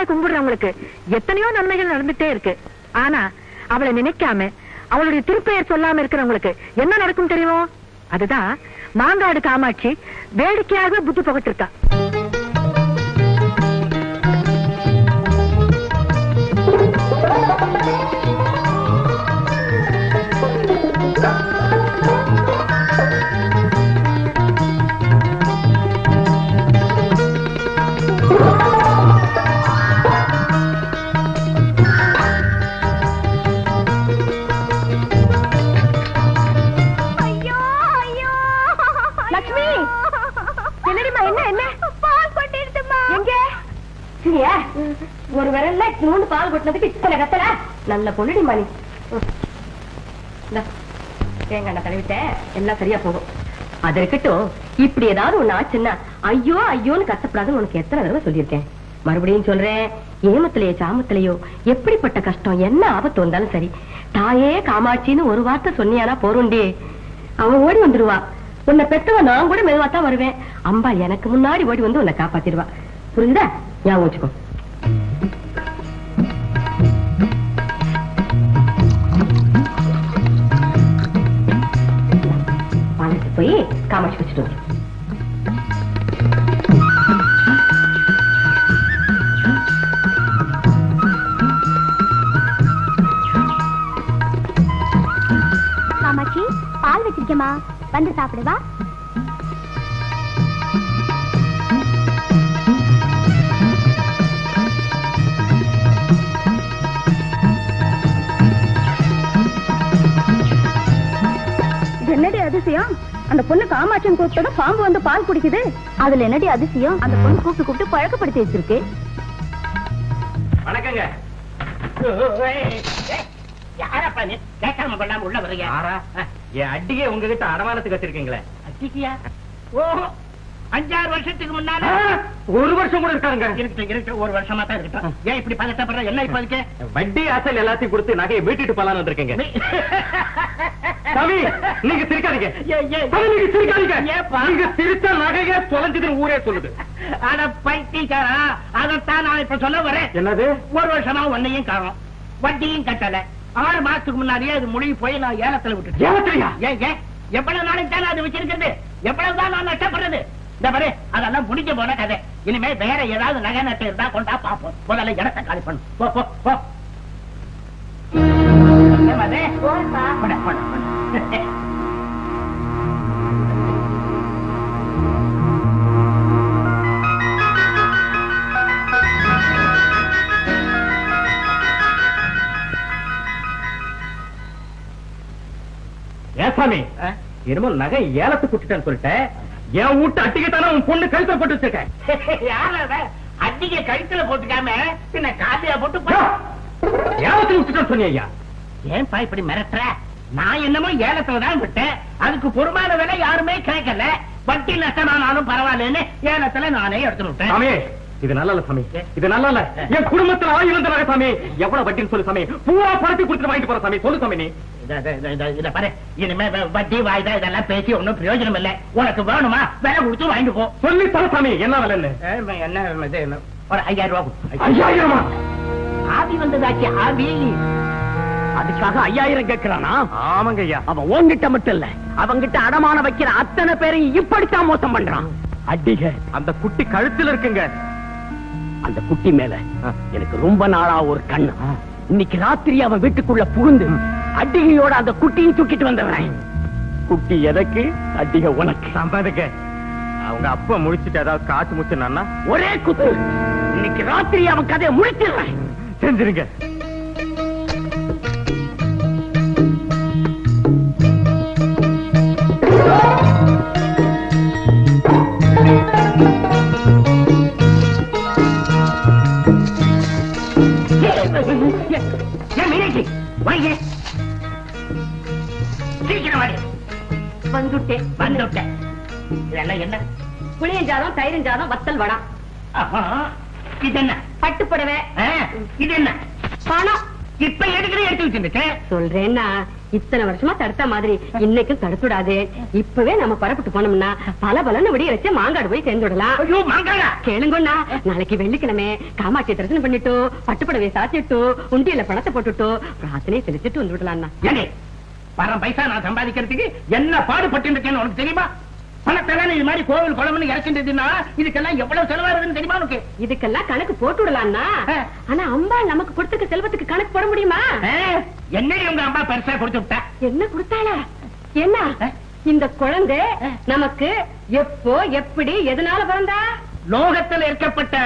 அம்பாளை கும்பிடுறவங்களுக்கு எத்தனையோ நன்மைகள் நடந்துட்டே இருக்கு. ஆனா அவளை நினைக்காம அவளுடைய திருப்பெயர் சொல்லாம இருக்கிறவங்களுக்கு என்ன நடக்கும் தெரியுமோ? அதுதான் மாங்காடு காமாட்சி வேடிக்கையாக புத்தி புகட்டிருக்கா. என்ன, என்ன? பால் கொட்டிடுச்சுமா. எங்க? சரியா ஒரு விரல்ல நூண்டு பால் கொட்டினதுக்கு இத்தனை கத்தல நல்ல பொண்ணுடி மணி. தேங்காய் எண்ணெய் தடவிட்டேன். எல்லாம் சரியா போகும். அது இருக்கட்டும். இப்படி ஏதாவது ஒண்ணு ஆச்சுன்னா ஐயோ ஐயோன்னு கஷ்டப்படாதுன்னு உனக்கு எத்தனை தடவை சொல்லியிருக்கேன். மறுபடியும் சொல்றேன் ஏமத்திலேயோ சாமத்திலேயோ எப்படிப்பட்ட கஷ்டம் என்ன ஆபத்து வந்தாலும் சரி தாயே காமாட்சின்னு ஒரு வார்த்தை சொன்னியானா போறோண்டி அவன் ஓடி வந்துருவா. உன்னை பெத்தவ நான் கூட மெதுவா தான் வருவேன். அம்பா எனக்கு முன்னாடி ஓடி வந்து உன்னை காப்பாத்திடுவா. புரியுதா ஞாபகம் வச்சுக்கோ. போய் காமாட்சி வச்சுட்டு காமாட்சி பால் வச்சிருக்கேமா வந்து சாப்பிடுவா என்னடி அதிசயம்? அந்த பொண்ணு காமாட்சன் கூப்பிட்டதும் பாம்பு வந்து பால் குடிக்குது. அதுல என்னடி அதிசயம்? அந்த பொண்ணு கூப்பிட்டு கூப்பிட்டு பழக்கப்படுத்தி வச்சிருக்கு. வணக்கங்க. யாரப்பா நீ? கேட்காம கொள்ளாம உள்ள வர்றீங்க. யாரா? என் அட்டிகே உங்ககிட்ட அடமானத்துக்கு வச்சிருக்கீங்களே அத்திக்கியா ஓஹோ அஞ்சாறு வருஷத்துக்கு முன்னால ஒரு வருஷம் கூட இருக்காருங்க. இருக்கு இருக்கு ஒரு வருஷமா தான் இருக்கட்டும். ஏன் இப்படி பதட்டப்படுற? என்ன இப்ப அதுக்கு? வட்டி அசல் எல்லாத்தையும் கொடுத்து நகையை வீட்டுட்டு போலான்னு வந்திருக்கீங்க. நீங்க சிரிக்காதீங்க. நீங்க சிரிக்காதீங்க? நீங்க சிரிச்சா நகையே தொலைஞ்சதுன்னு ஊரே சொல்லுது. அட பைத்தியக்காரா அதைத்தான் நான் இப்ப சொல்ல வரேன். என்னது? ஒரு வருஷமா ஒன்னையும் காணும். வட்டியும் கட்டல. ஆறு மாசத்துக்கு முன்னாடியே அது முடிவு போய் நான் ஏலத்துல விட்டுட்டேன். ஏலத்திலையா? ஏன் எவ்வளவு நாளைக்கு தானே அது வச்சிருக்கிறது? எவ்வளவு தான் நான் நஷ்டப்படுறது? இந்த பாரு அதெல்லாம் முடிஞ்ச போன கதை. இனிமே வேற ஏதாவது நகை நட்டு இருந்தா கொண்டா பாப்போம் முதல்ல இடத்தை காலி பண்ணு. போ போ. இனிமேல் நகை ஏலத்துக்கு விட்டுட்டேன்னு சொல்லிட்டேன் என் வீட்டு அட்டிக்கிட்டான உன் பொண்ணு கழுத்தை போட்டு வச்சிருக்கேன். யார் அவன்? அடிக்க கழுத்துல போட்டுக்காம பின்ன காசியா போட்டு போ. ஏலத்துக்கு விட்டுட்டேன்னு ஐயா. ஏன்பா இப்படி மிரட்டுற? நான் என்னமோ ஏலத்துல தான் விட்டேன். அதுக்கு பொறுமான விலை யாருமே கேட்கல. வட்டி நஷ்டமானாலும் பரவாயில்லன்னு ஏலத்துல நானே எடுத்து விட்டேன். சாமி இது நல்லா சாமி. இது நல்லா என் குடும்பத்துல நகை சாமி. எவ்வளவு வட்டின்னு சொல்லு சாமி. பூரா பணத்தை கொடுத்துட்டு வாங்கிட்டு போற சாமி. சொல்லு சாமி நீ. இத- பாரு. இனிமே வட்டி வாய்தா இதெல்லாம் பேசி ஒண்ணும் பிரயோஜனம் இல்ல உனக்கு வேணுமா? விலை கொடுத்து வாங்கிட்டு போ. சொல்லி தர சாமி என்ன விலைன்னு? என்ன? ஒரு ஐயாயிரம் ரூபாய். ஐயாயிரமா. ஆவி வந்ததாச்சு ஆவி. அதுக்காக ஐயாயிரம் கேட்கிறானா? ஆமாங்க ஐயா. அவன் உன்கிட்ட மட்டும் இல்ல அவங்கிட்ட அடமான வைக்கிற அத்தனை பேரையும் இப்படித்தான் மோசம் பண்றான். அடிக. அந்த குட்டி கழுத்துல இருக்குங்க. அந்த குட்டி மேல எனக்கு ரொம்ப நாளா ஒரு கண்ணு. இன்னைக்கு ராத்திரி அவன் வீட்டுக்குள்ள புகுந்து அடிகையோட அந்த குட்டியும் தூக்கிட்டு வந்தவன். குட்டி எதற்கு? அடிக உனக்கு. சம்பாதிக்க. அவங்க அப்பா முடிச்சிட்டு ஏதாவது காசு முச்சுனா ஒரே குத்து. இன்னைக்கு ராத்திரி அவன் கதையை முடிச்சிடுறேன் செஞ்சிருங்க. வாங்க சீக்கிரம் வாடி. வந்துட்டேன். வந்துட்டேன். இதெல்லாம் என்ன? புளியஞ்சாதம் தயிரஞ்சாதம் வத்தல் வடா. இது என்ன பட்டுப்புடவை ஆ, இது என்ன பணம். இப்ப எடுக்கிற எடுத்து வச்சிருந்துச்சு சொல்றேன்னா இத்தனை வருஷமா தடுத்த மாதிரி. இன்னைக்கும் தடுத்துடாது. இப்பவே நம்ம புறப்பட்டு போனோம்னா பல பலன்னு விடிய வச்சு மாங்காடு போய் சேர்ந்துடலாம் கேளுங்கண்ணா நாளைக்கு வெள்ளிக்கிழமை காமாட்சி தரிசனம் பண்ணிட்டு பட்டுப்படவை சாத்திட்டு உண்டியல பணத்தை போட்டுட்டு பிரார்த்தனை செலுத்திட்டு வந்து விடலாம்னா ஏண்டி பரம் பைசா நான் சம்பாதிக்கிறதுக்கு என்ன பாடுபட்டு இருக்கேன்னு உனக்கு தெரியுமா? பணத்தெல்லாம் இது மாதிரி கோவில் குளம்னு இறக்கின்றதுன்னா இதுக்கெல்லாம் எவ்வளவு செலவாகுதுன்னு தெரியுமா உனக்கு? இதுக்கெல்லாம் கணக்கு போட்டு விடலாம்னா. ஆனா நமக்கு கொடுத்துக்க செல்வத்துக்கு கணக்கு போட முடியுமா? உங்க அம்மா பெருசா கொடுத்து விட்டா? என்ன கொடுத்தாளா? என்ன? இந்த குழந்தை நமக்கு எப்போ எப்படி எதனால பிறந்தா? லோகத்தில் இருக்கப்பட்ட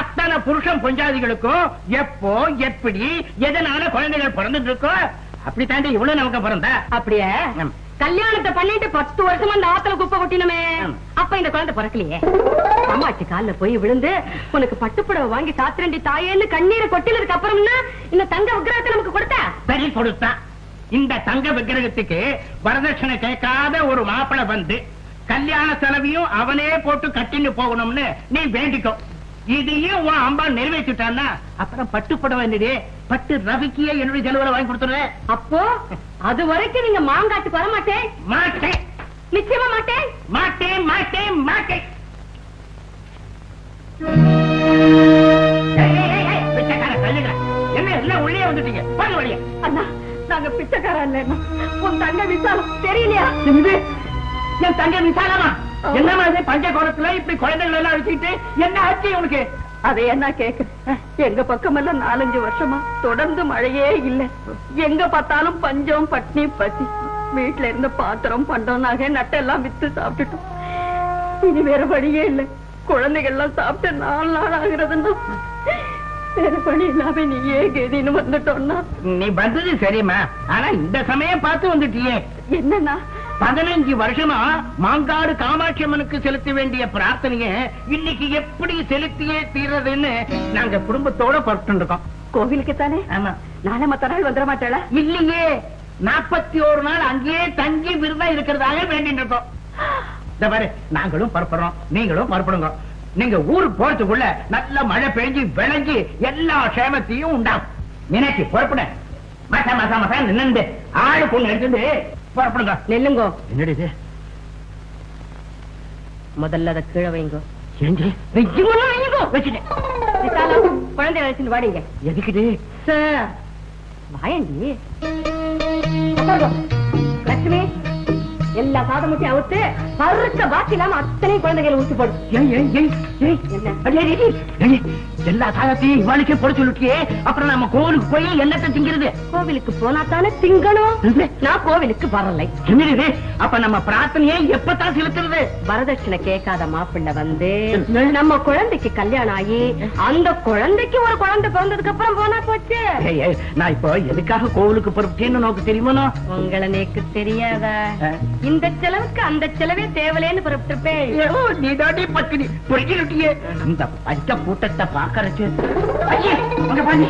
அத்தனை புருஷன் பொஞ்சாதிகளுக்கும் எப்போ எப்படி எதனால குழந்தைகள் பிறந்துட்டு இருக்கோ அப்படி தாண்டி இவ்வளவு நமக்கு பிறந்தா. அப்படியே. கல்யாணத்தை பண்ணிட்டு பத்து வருஷமா அந்த ஆத்துல குப்பை கொட்டினமே. அப்ப இந்த குழந்தை பிறக்கலையே. அம்மாச்சி கால்ல போய் விழுந்து உனக்கு பட்டுப்புடவை வாங்கி சாத்திரண்டி தாயேன்னு கண்ணீரை கொட்டினதுக்கு அப்புறம்னா இந்த தங்க விக்கிரகத்தை நமக்கு கொடுத்தா? சரி கொடுத்தா. இந்த தங்க விக்கிரகத்துக்கு வரதட்சணை கேட்காத ஒரு மாப்பிளை வந்து கல்யாண செலவையும் அவனே போட்டு கட்டின்னு போகணும்னு நீ வேண்டிக்கோ. இதையும் உன் அம்பா நிறைவேற்றிட்டான்னா அப்புறம் பட்டு புடவை என்னடி? பட்டு ரவிக்கியே என்னுடைய செலவுல வாங்கி கொடுத்துருவேன் அப்போ? அது வரைக்கும் நீங்க மாங்காட்டுக்கு வர மாட்டேன். மாட்டேன். நிச்சயமா மாட்டேன். மாட்டேன் மாட்டேன் மாட்டேன். பிச்சைக்கார. என்ன எல்லாம் உள்ளே வந்துட்டீங்க? போங்க வழியா. அண்ணா நாங்க பிச்சைக்காரன் இல்லைன்னா உன் தங்க விசாலம் தெரியலையா? என் தங்க விசாலமா? என்ன மாதிரி பஞ்ச கோலத்துல இப்படி குழந்தைகள் எல்லாம் அழைச்சிட்டு என்ன ஆச்சு உனக்கு அதை என்ன கேக்கு? எங்க பக்கமெல்லாம் நாலஞ்சு வருஷமா தொடர்ந்து மழையே இல்ல. எங்க பார்த்தாலும் பஞ்சம் பட்னி பசி. வீட்டுல இருந்த பாத்திரம் பண்டம் நகை நட்டெல்லாம் வித்து சாப்பிட்டுட்டோம். இனி வேற வழியே இல்ல. குழந்தைகள் எல்லாம் சாப்பிட்டு நாலு நாள் ஆகுறதுன்னா வேற வழி இல்லாம நீயே கெதின்னு வந்துட்டோம்னா. நீ வந்தது சரிம்மா. ஆனா இந்த சமயம் பார்த்து வந்துட்டியே. என்னன்னா பதினஞ்சு வருஷமா மாங்காடு காமாட்சி அம்மனுக்கு செலுத்த வேண்டிய பிரார்த்தனைய இன்னைக்கு எப்படி செலுத்தியே தீர்றதுன்னு நாங்க குடும்பத்தோட புறப்பட்டு இருக்கோம். கோவிலுக்கு தானே ஆமா. நாளை மத்த நாள் வந்துட மாட்டாளா? இல்லையே. நாற்பத்தி ஒரு நாள் அங்கேயே தங்கி விருதா இருக்கிறதாக வேண்டிட்டு இருக்கோம். இந்த பாரு நாங்களும் பரப்புறோம். நீங்களும் பரப்படுங்க. நீங்க ஊருக்கு போறதுக்குள்ள நல்ல மழை பெஞ்சு விளைஞ்சு எல்லா சேமத்தையும் உண்டாகும் நினைச்சு புறப்பட மசா மசா மசா நின்று ஆளு பொண்ணு எடுத்துட்டு புறப்படுங்க. நெல்லுங்கோ. என்னடி இது? முதல்ல அதை கீழே வைங்கோ. குழந்தை அழைச்சிட்டு வாடிங்க. எதுக்குது சார் வாயண்டி. லட்சுமி எல்லா சாதமுட்டையும் அவுத்து பருக்க பாக்கி இல்லாம அத்தனை குழந்தைகளை ஊசி போடு. என்ன? எல்லா சாதத்தையும் இவாளுக்கே போட சொல்லிட்டியே அப்புறம் நம்ம கோவிலுக்கு போய் என்னத்தை திங்கிறது? கோவிலுக்கு போனா தானே திங்கணும்? நான் கோவிலுக்கு வரலை. என்னது? அப்ப நம்ம பிரார்த்தனையை எப்பதான் செலுத்துறது? வரதட்சணை கேட்காத மாப்பிள்ளை வந்து நம்ம குழந்தைக்கு கல்யாணம் ஆகி அந்த குழந்தைக்கு ஒரு குழந்தை பிறந்ததுக்கு அப்புறம் போனா போச்சு. நான் இப்போ எதுக்காக கோவிலுக்கு பொறுப்பேன்னு நோக்கு தெரியுமா உங்களை நேக்கு தெரியாதா. இந்த செலவுக்கு அந்த செலவே தேவலேன்னு புறப்பட்டிருப்பேன். நீ தாண்டி பத்தினி புரிஞ்சுக்கிட்டியே இந்த பஞ்ச கூட்டத்தை பாக்கறச்சு ஐயே, அங்க பாரு.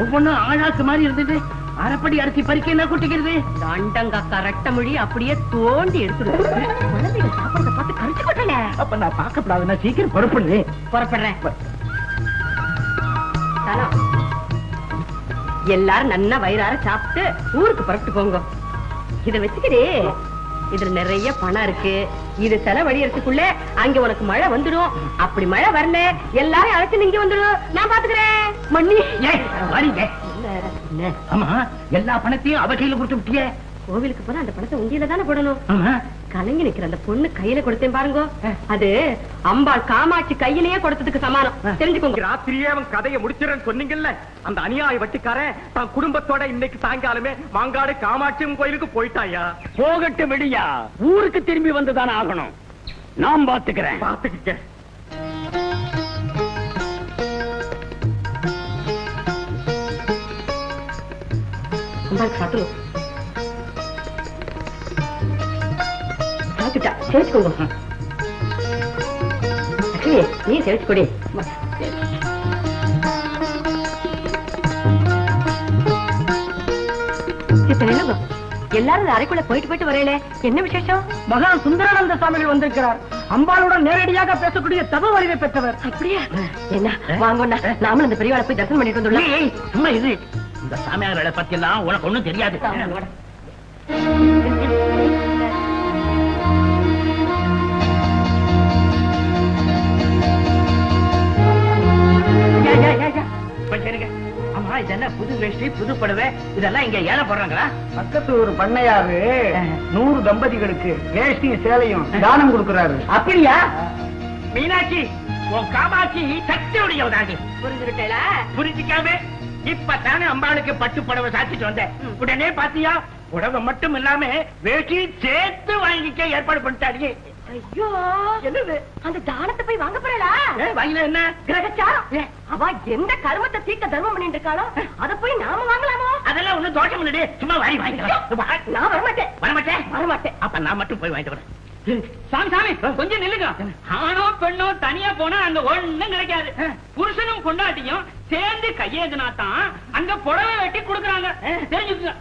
ஒவ்வொன்னும் ஆழாக்கு மாதிரி இருந்தது அரைப்படி அரிசி பறிக்க என்ன குட்டிக்கிறது? தண்டங்கக்கா ரெட்ட மொழி அப்படியே தோண்டி எடுத்துடும் குழந்தைகள் சாப்பிடறத பார்த்து கழிச்சு கொட்டல அப்ப நான் பார்க்கப்படாது நான் சீக்கிரம் புறப்படுது புறப்படுறேன். எல்லாரும் நன்னா வயிறார சாப்பிட்டு ஊருக்கு புறப்பட்டு போங்க. இத வச்சுக்கிடு இதுல நிறைய பணம் இருக்கு. இது செலவழியறதுக்குள்ள அங்க உனக்கு மழை வந்துடும். அப்படி மழை வரல எல்லாரும் அழைச்சு இங்க வந்துடும் நான் பாத்துக்கிறேன். மண்ணி ஏய், வாடிங்க. என்ன, ஆமா எல்லா பணத்தையும் அவ கையில கொடுத்து விட்டியே. கோவிலுக்கு போனா அந்த பணத்தை உண்டியில தானே போடணும். ஆமா. கலங்கி நிக்கிற அந்த பொண்ணு கையில கொடுத்தேன் பாருங்க. அது அம்பாள் காமாட்சி கையிலேயே கொடுத்ததுக்கு சமானம். தெரிஞ்சுக்கோங்க. ராத்திரியே அவன் கதையை முடிச்சிடறேன்னு சொன்னீங்கல்ல? அந்த அநியாய வட்டிக்காரன் தான் குடும்பத்தோட இன்னைக்கு சாயங்காலமே மாங்காடு காமாட்சி கோயிலுக்கு போயிட்டாயா? போகட்டு விடியா. ஊருக்கு திரும்பி வந்துதானே ஆகணும். நான் பாத்துக்கிறேன் பாத்துக்கிட்ட அம்பாளுக்கு சாத்தணும் நீ சேர்த்து கொடி. சித்தர் என்னங்க? எல்லாரும் அறைக்குள்ள போயிட்டு போயிட்டு வரையில என்ன விசேஷம்? மகா சுந்தரானந்த சுவாமிகள் வந்திருக்கிறார். அம்பாளுடன் நேரடியாக பேசக்கூடிய தப வலிமை பெற்றவர். அப்படியா? என்ன? வாங்கண்ணா நாமளும் அந்த பெரியவாளை போய் தரிசனம் பண்ணிட்டு சும்மா இது. இந்த சாமியார்களை பத்தி எல்லாம் உனக்கு ஒண்ணும் தெரியாது. புது வேஷ்டி புது புடவை இதெல்லாம் இங்க ஏழை போடுறாங்களா பக்கத்து ஒரு பண்ணையாரு நூறு தம்பதிகளுக்கு வேஷ்டியும் சேலையும் தானம் கொடுக்கறாரு. அப்படியா? மீனாட்சி உன் காமாட்சி சக்தியுடைய தாண்டி புரிஞ்சுக்கிட்டேல? புரிஞ்சிக்காம இப்ப தானே அம்பாளுக்கு பட்டு புடவை சாத்திட்டு வந்தேன். உடனே பாத்தியா புடவை மட்டும் இல்லாம வேஷ்டி சேர்த்து வாங்கிக்க ஏற்பாடு பண்ணிட்டாரு ஐயோ! என்னது? அந்த தானத்தை போய் வாங்க போறா வாங்கின என்ன? கிரகச்சாரம். அவ எந்த கருமத்தை தீர்க்க தர்மம் பண்ணிட்டு இருக்காளோ அத போய் நாம வாங்கலாமோ? அதெல்லாம் ஒண்ணும் தோஷம் இல்லடி. சும்மா வாங்கி வாங்கிக்கலாம் வா. நான் வரமாட்டேன். வரமாட்டேன்? வரமாட்டேன். அப்ப நான் மட்டும் போய் வாங்கிட்டு வரேன். சாமி சாமி கொஞ்சம் நில்லுங்க. ஆணோ பெண்ணோ தனியா போனா அங்க ஒண்ணும் கிடைக்காது. புருஷனும் பொண்டாட்டியும் சேர்ந்து கையேந்தினா தான் அங்க புடவை வெட்டி கொடுக்கறாங்க. தெரிஞ்சுக்குங்க.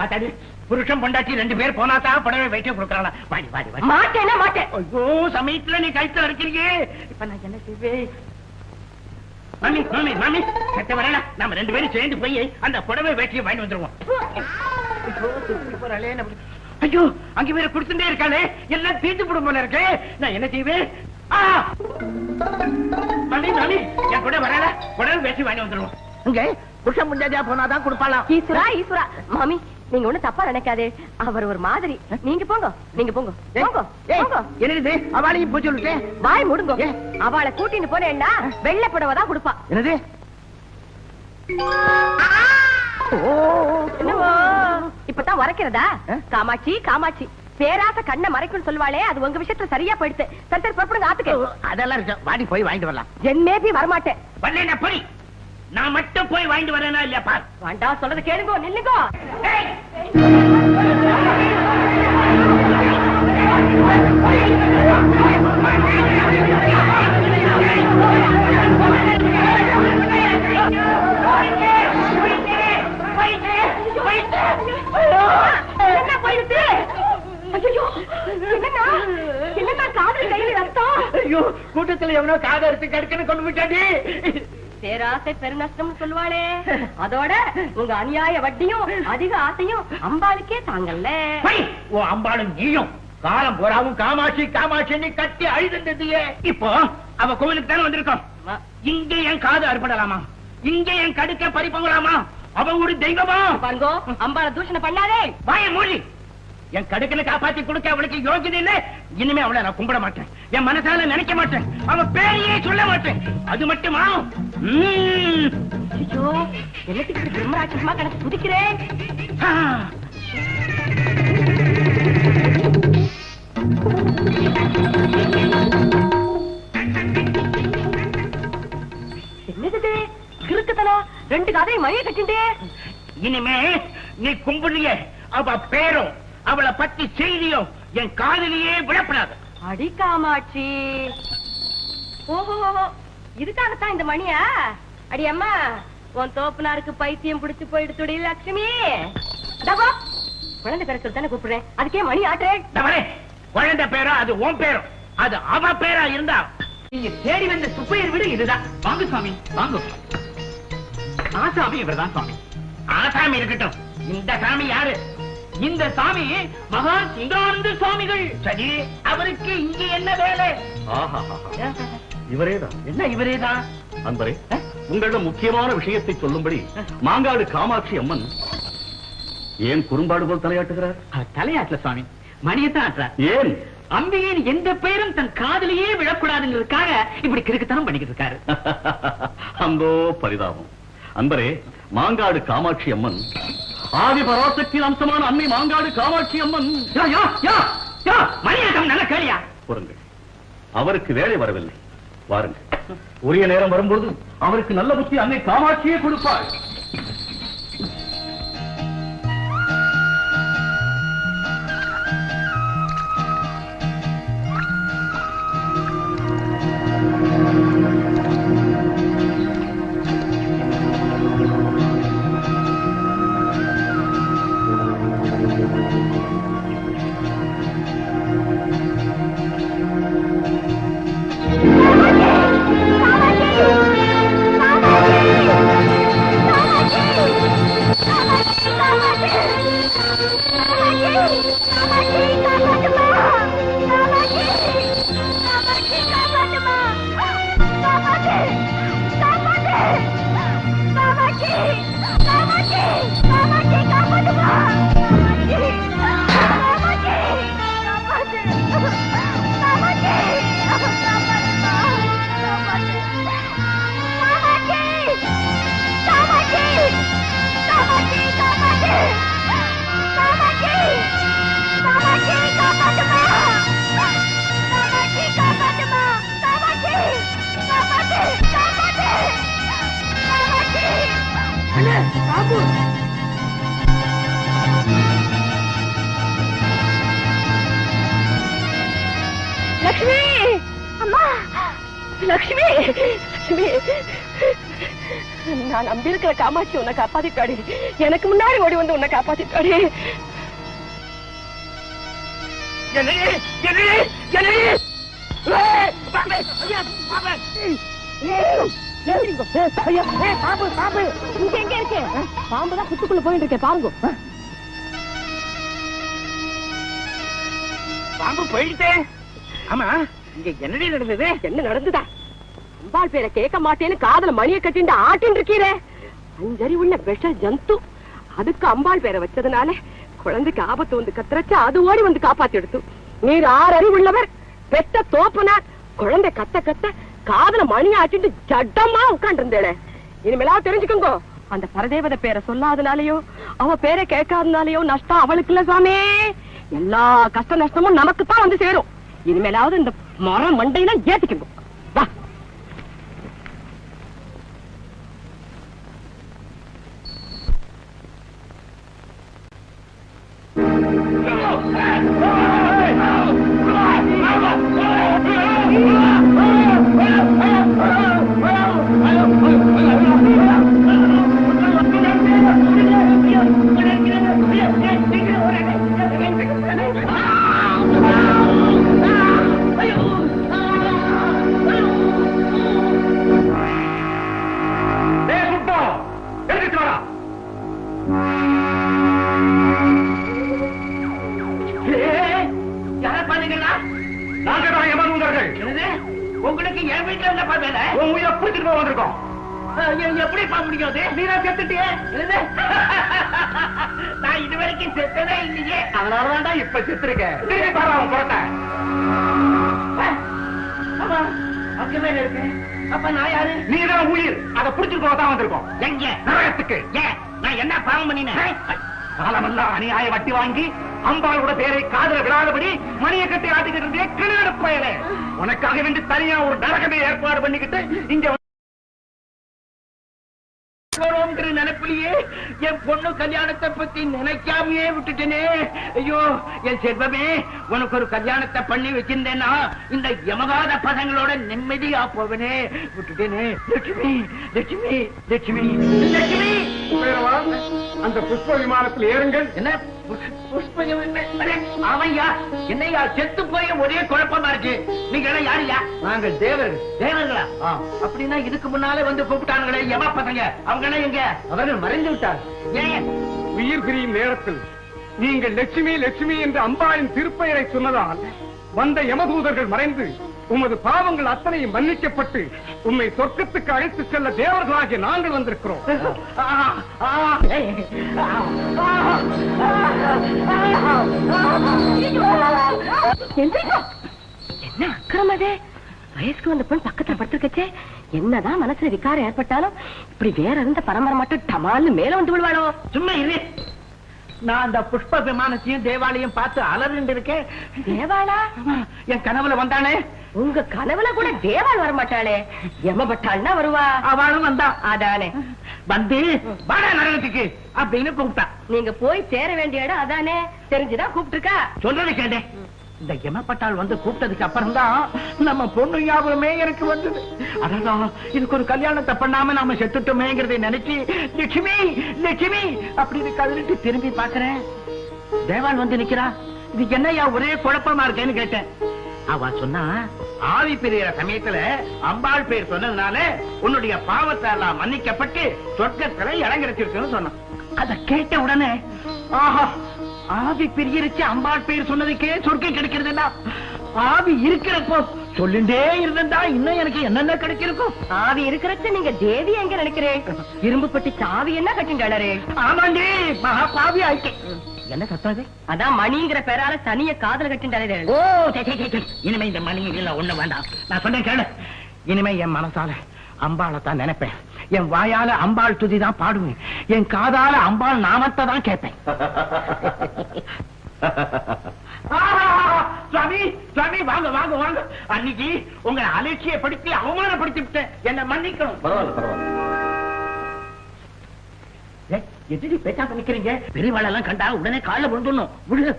பாத்தாடி புருஷன் பொண்டாட்டி ரெண்டு பேர் போனா தான் புடவை வெட்டி கொடுக்கறாளா? வாடி வாடி வாடி. மாட்டேன்னா மாட்டேன் ஐயோ சமயத்துல நீ கைத்துல இருக்கிறீங்க இப்ப நான் என்ன செய்வேன்? மாமி மாமி மாமி. சத்த வரல. நம்ம ரெண்டு பேரும் சேர்ந்து போய் அந்த புடவை வேட்டியை வாங்கி வந்துருவோம். ஐயோ, அங்க வேற கொடுத்துட்டே இருக்காளே. எல்லாம் தீர்த்து போடும் போல இருக்கு. நான் என்ன செய்வேன்? ஆ! மாமி மாமி என் கூட வரல புடவை வேட்டி வாங்கி வந்துருவோம். இங்க புருஷன் முண்டாதியா போனாதான் கொடுப்பாளாம். ஈஸ்வரா ஈஸ்வரா. மாமி நீங்க ஒண்ணு தப்பா நினைக்காதே. அவர் ஒரு மாதிரி. நீங்க போங்க. நீங்க போங்க. என்னது அவளையும் போய் சொல்லிட்டேன் வாய் முடுங்க? அவளை கூட்டின்னு போனேன்னா வெள்ளை புடவை தான் கொடுப்பா. என்னது? இப்பதான் உரைக்கிறதா? காமாட்சி காமாட்சி. பேராச கண்ணை மறைக்கும் சொல்லுவாளே அது உங்க விஷயத்துல சரியா போயிடுச்சு சரி சரி புறப்படுங்க ஆத்துக்கு. அதெல்லாம் வாடி போய் வாங்கிட்டு வரலாம். என்னேபி வரமாட்டேன். நான் மட்டும் போய் வாங்கிட்டு வரேனா இல்லையா பார்? வேண்டாம் சொல்றத கேளுங்க நில்லுங்க. என்ன போயிடுச்சு ஐயோ என்னண்ணா? என்னண்ணா காதல் கையில ரத்தம்? ஐயோ கூட்டத்துல எவனோ காத எடுத்து கடுக்கன்னு கொண்டு விட்டாடி பேராசை பெருநஷ்டம்னு சொல்லுவாளே. அதோட உங்க அநியாய வட்டியும் அதிக ஆசையும் அம்பாளுக்கே தாங்கல்ல. உன் அம்பாளும் நீயும். காலம் போறாவும் காமாட்சி காமாட்சி நீ கட்டி அழுதுன்றதையே. இப்போ அவ கோவிலுக்கு தானே வந்திருக்கோம். இங்க என் காது அறுபடலாமா? இங்க என் கடுக்க பறிப்பங்களாமா அவ ஒரு தெய்வமா? பாருங்கோ அம்பாள தூஷணம் பண்ணாதே. வாய மூடி. என் கடுக்கனை காப்பாத்தி கொடுக்க அவளுக்கு யோகியதை இல்ல. இனிமே அவளை நான் கும்பிட மாட்டேன். என் மனசால நினைக்க மாட்டேன். அவ பேரையே சொல்ல மாட்டேன். அது மட்டுமா. ஐயோ பிரம்மராட்சசமா கணக்கு துதிக்கிறேன் ஆ. என்னது இது? கிறுக்குத்தனம். ரெண்டு கதையும் மைய கட்டிண்டே இனிமே நீ கும்பிடுறிய அவ பேரும். அவளை பத்தி செய்தியும் என் காதலியே விடப்படாது அடி காமாட்சி ஓஹோ இதுக்காகத்தான் இந்த மணியா? அடி அம்மா உன் தோப்புனாருக்கு பைத்தியம் பிடிச்சு போயிடுத்துடி லட்சுமி குழந்தை பேர சொல்லி தானே கூப்பிடுறேன். அதுக்கே மணி ஆட்டுறேன் குழந்தை பேரா அது உன் பேரும் அது அவ பேரா இருந்தா நீங்க தேடி வந்த சுப்பையர் வீடு இதுதான். வாங்க சுவாமி வாங்க. ஆசாமி இவர்தான் சுவாமி. ஆசாமி இருக்கட்டும். இந்த சாமி யாரு? இந்த சாமி மகா சிங்கானந்த சுவாமிகள். சரி அவருக்கு இங்க என்ன வேலை? இவரேதான். என்ன இவரேதான் அன்பரே உங்களிடம் முக்கியமான விஷயத்தை சொல்லும்படி மாங்காடு காமாட்சி அம்மன் ஏன் குறும்பாடு போல் தலையாட்டுகிறார்? தலையாட்டல சுவாமி. மணியத்தான் ஆட்டுறார். ஏன்? அம்பிகையின் எந்த பெயரும் தன் காதலியே விழக்கூடாதுங்கிறதுக்காக இப்படி கிறுக்குத்தனம் பண்ணிக்கிட்டு இருக்காரு. அந்தோ பரிதாபம். அன்பரே மாங்காடு காமாட்சி அம்மன் ஆதி பராசக்தியின் அம்சமான அன்னை மாங்காடு காமாட்சி அம்மன். யோ, யோ, யோ, யோ, மணியகம் நல்ல கேளியா? பொறுங்கள் அவருக்கு வேலை வரவில்லை. வாருங்கள். உரிய நேரம் வரும்போது அவருக்கு நல்ல புத்தி அன்னை காமாட்சியே கொடுப்பாள். இருக்கிற காமாட்சி உன்னை காப்பாத்திட்டாடி. எனக்கு முன்னாடி ஓடி வந்து உன்னை காப்பாத்திட்டாடி. குத்துக்குள்ள போயிட்டு இருக்கேன் பாருங்க. பாம்பு போயிடுச்சே. ஆமா இங்க என்னடி நடந்தது? என்ன நடந்துதா? அம்பாள் பேரை கேட்க மாட்டேன்னு காதல மணியை கட்டிண்டு ஆட்டின்னு இருக்கீரே. அஞ்சறி உள்ள விஷ ஜந்து. அதுக்கு அம்பாள் பேரை வச்சதுனால குழந்தைக்கு ஆபத்து வந்து கத்துறச்சு அது ஓடி வந்து காப்பாத்தி எடுத்து. நீர் ஆறு அறிவு உள்ளவர் பெத்த தோப்பனார் குழந்தை கத்த கத்த காதல மணி ஆச்சுட்டு ஜட்டமா உட்கார்ந்து இருந்தேளே இனிமேலாவது தெரிஞ்சுக்கோங்க. அந்த பரதேவத பேரை சொல்லாதனாலயோ அவ பேரை கேட்காதனாலயோ நஷ்டம் அவளுக்கு இல்ல சாமே. எல்லா கஷ்ட நஷ்டமும் நமக்கு தான் வந்து சேரும். இனிமேலாவது இந்த மரம் மண்டையில ஏத்திக்கணும் பிடிச்சிட்டு போக வந்திருக்கோம். எப்படி பார்க்க முடியாது நீரா செத்துட்டியே. நான் இது வரைக்கும் செத்ததே இல்லையே. அதனாலதான்டா இப்ப செத்துருக்க. திரும்பி பாரு இருக்கு. அப்ப நான் யாரு? நீதான் உயிர். அதை பிடிச்சிட்டு போக தான் வந்திருக்கோம். எங்க? நரகத்துக்கு. ஏன் நான் என்ன பாவம் பண்ணினேன்? காலமெல்லாம் அநியாய வட்டி வாங்கி அம்பாளோட பேரை காதல விடாதபடி மணியை கட்டி ஆட்டிக்கிட்டு இருந்தே கிணறு பயலே. உனக்காக வேண்டி தனியா ஒரு நரகமே ஏற்பாடு பண்ணிக்கிட்டு இங்க நினைப்பிலேயே என் பொண்ணு கல்யாணத்தை பத்தி நினைக்காமையே விட்டுட்டேனே. ஐயோ என் செல்வமே உனக்கு ஒரு கல்யாணத்தை பண்ணி வச்சிருந்தேன்னா இந்த யமகாத பதங்களோட நிம்மதியா போவனே. விட்டுட்டேனே லட்சுமி லட்சுமி லட்சுமி லட்சுமி. அந்த புஷ்ப விமானத்தில் ஏறுங்கள். என்ன? புஷ்- புஷ்பகம் என்ன? அடே, ஆமையா என்னையா? செத்து போய் ஒரே குழப்பமா இருக்கு. நீங்க எல்லாம் யாருயா? நாங்கள் தேவர்கள். தேவர்களா? அப்படின்னா இதுக்கு முன்னாலே வந்து கூப்பிட்டாங்களே யம பசங்க அவங்க எல்லாம் எங்க? அவர்கள் மறைந்து விட்டார். ஏன்? உயிர் பிரியும் நேரத்தில் நீங்கள் லட்சுமி லட்சுமி என்று அம்பாளின் திருப்பெயரை சொன்னதால் வந்த யமதூதர்கள் மறைந்து உமது பாவங்கள் அத்தனையும் மன்னிக்கப்பட்டு உம்மை சொர்க்கத்துக்கு அழைத்துச் செல்ல தேவர்களாகிய நாங்கள் வந்திருக்கிறோம். என்ன அக்கிரம் அது? வயசுக்கு வந்த பொண்ணு பக்கத்துல படுத்துருக்கச்சே. என்னதான் மனசுல விகாரம் ஏற்பட்டாலும் இப்படி வேற இருந்த பரம்பரை மட்டும் டமால்னு மேல வந்து விடுவாளோ சும்மா இரு நான் அந்த புஷ்ப விமானத்தையும் தேவாலயம் பார்த்து அலறிண்டு இருக்கேன் தேவாளா என் கனவுல வந்தானே. உங்க கனவுல கூட தேவாள் வர மாட்டாளே எமபட்டாள்னா வருவா? அவளும் வந்தா. அதானே. வந்து வாடா நரகத்துக்கு அப்படின்னு கூப்பிட்டா. நீங்க போய் சேர வேண்டிய இடம் அதானே? தெரிஞ்சுதான் கூப்பிட்டுருக்கா. சொல்றது கேட்டேன். இந்த எமப்பட்டாள் வந்து கூப்பிட்டதுக்கு அப்புறம் தான் நம்ம பொண்ணு ஞாபகமே எனக்கு வந்தது. அதான் இதுக்கு ஒரு கல்யாணத்தை பண்ணாம நாம செத்துட்டோமேங்கிறதை நினைச்சு லட்சுமி லட்சுமி அப்படின்னு கதறிட்டு திரும்பி பாக்குறேன் தேவான் வந்து நிக்கிறா. இது என்னய்யா ஒரே குழப்பமா இருக்கேன்னு கேட்டேன். அவ சொன்னா ஆவி பிரியிற சமயத்துல அம்பாள் பேர் சொன்னதுனால உன்னுடைய பாவத்தை எல்லாம் மன்னிக்கப்பட்டு சொர்க்கத்துல இடம் கிடைச்சிருக்குன்னு சொன்னான். அத கேட்ட உடனே ஆஹா ஆவி பிரியிருச்சு அம்பாள் பேர் சொன்னதுக்கே சொர்க்கம் கிடைக்கிறதுன்னா ஆவி இருக்கிறப்போ சொல்லிண்டே இருந்தா இன்னும் எனக்கு என்னென்ன கிடைச்சிருக்கும் ஆவி இருக்கிறச்ச நீங்க தேவி எங்க நினைக்கிறேன் இரும்பு பட்டி சாவி என்ன கட்டிண்டாளரே ஆமாண்டி மகா பாவி ஆயிட்டேன் என்ன சத்தாது அதான் மணிங்கிற பேரால சனிய காதல கட்டிண்டாளே ஓ. இனிமே இந்த மணி இல்ல ஒண்ணு வேண்டாம். நான் சொன்னேன் கேளு. இனிமே என் மனசால அம்பாளை தான் நினைப்பேன். என் வாயால அம்பாள் துதி தான் பாடுவேன். என் காதால அம்பாள் நாமத்தை தான் கேட்பேன். சுவாமி சுவாமி வாங்க வாங்க வாங்க. அன்னைக்கு உங்களை அலட்சியப்படுத்தி அவமானப்படுத்தி விட்டேன் என்ன மன்னிக்கணும். பரவாயில்ல பரவாயில்ல. ஏய், எதிரி பேசாம நிக்கிறீங்க? பெரியவாளெல்லாம் கண்டா உடனே காலில் விழுந்துடணும். விழு.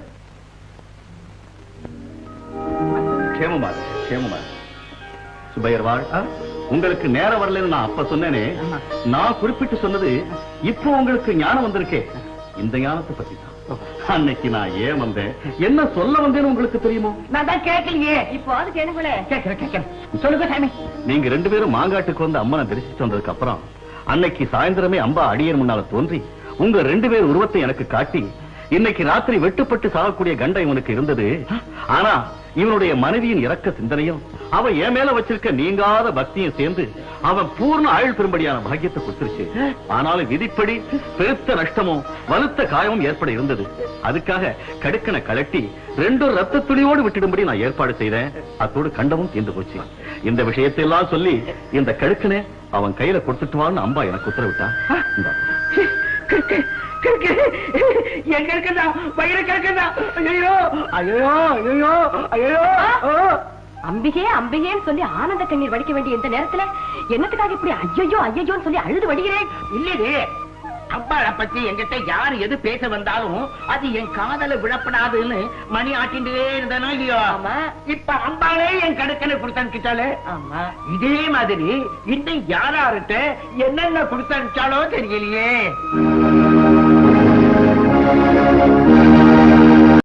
க்ஷேமமா இருக்கு, க்ஷேமமா இருக்கு. உங்களுக்கு நேரம் வரலன்னு நான் அப்ப சொன்னேனே. நான் குறிப்பிட்டு சொன்னது இப்போ உங்களுக்கு ஞானம் வந்திருக்கே. இந்த ஞானத்தை பத்தி தான் அன்னைக்கு நான் ஏன் வந்தேன்? என்ன சொல்ல வந்தேன்னு உங்களுக்கு தெரியுமோ? நான் தான் கேட்கலையே. இப்போ அது கேட்கிறேன் கேட்கிறேன். சொல்லுங்க சாமி. நீங்க ரெண்டு பேரும் மாங்காட்டுக்கு வந்து அம்மனை தரிசிச்சு வந்ததுக்கு அப்புறம் அன்னைக்கு சாயந்தரமே அம்பா அடியர் முன்னால தோன்றி உங்க ரெண்டு பேர் உருவத்தை எனக்கு காட்டி இன்னைக்கு ராத்திரி வெட்டுப்பட்டு சாகக்கூடிய கண்டை இவனுக்கு இருந்தது. ஆனா இவனுடைய மனைவியின் இறக்க சிந்தனையும் அவன் என் மேல வச்சிருக்க நீங்காத பக்தியும் சேர்ந்து அவன் பூர்ண ஆயுள் பெரும்படியான பாக்கியத்தை கொடுத்துருச்சு. ஆனாலும் விதிப்படி பெருத்த நஷ்டமும் வலுத்த காயமும் ஏற்பட இருந்தது. அதுக்காக கடுக்கனை கலட்டி ரெண்டும் ரத்த துளியோடு விட்டுடும்படி நான் ஏற்பாடு செய்தேன். அத்தோடு கண்டமும் தீர்ந்து போச்சு. இந்த விஷயத்தை எல்லாம் சொல்லி இந்த கடுக்கனை அவன் கையில கொடுத்துட்டு வான்னு அம்பா எனக்கு உத்தரவிட்டான். எங்க இருக்குதா வயிறு கிடக்குதா ஐயோ ஐயோ ஐயோ ஐயோ. அம்பிகே அம்பிகேன்னு சொல்லி ஆனந்த கண்ணீர் வடிக்க வேண்டிய இந்த நேரத்துல என்னத்துக்காக இப்படி ஐயோ ஐயோன்னு சொல்லி அழுது வடிகிறேன் இல்லையே. அம்பாளை பத்தி என்கிட்ட யார் எது பேச வந்தாலும் அது என் காதல விழப்படாதுன்னு மணி ஆட்டிண்டே இருந்தானோ இல்லையோ? ஆமா. இப்ப அம்பாளே என் கடுக்கனை கொடுத்தனுப்பிச்சாலே ஆமா. இதே மாதிரி இன்னும் யாராருட்ட என்னென்ன கொடுத்தனுப்பிச்சாலோ தெரியலையே.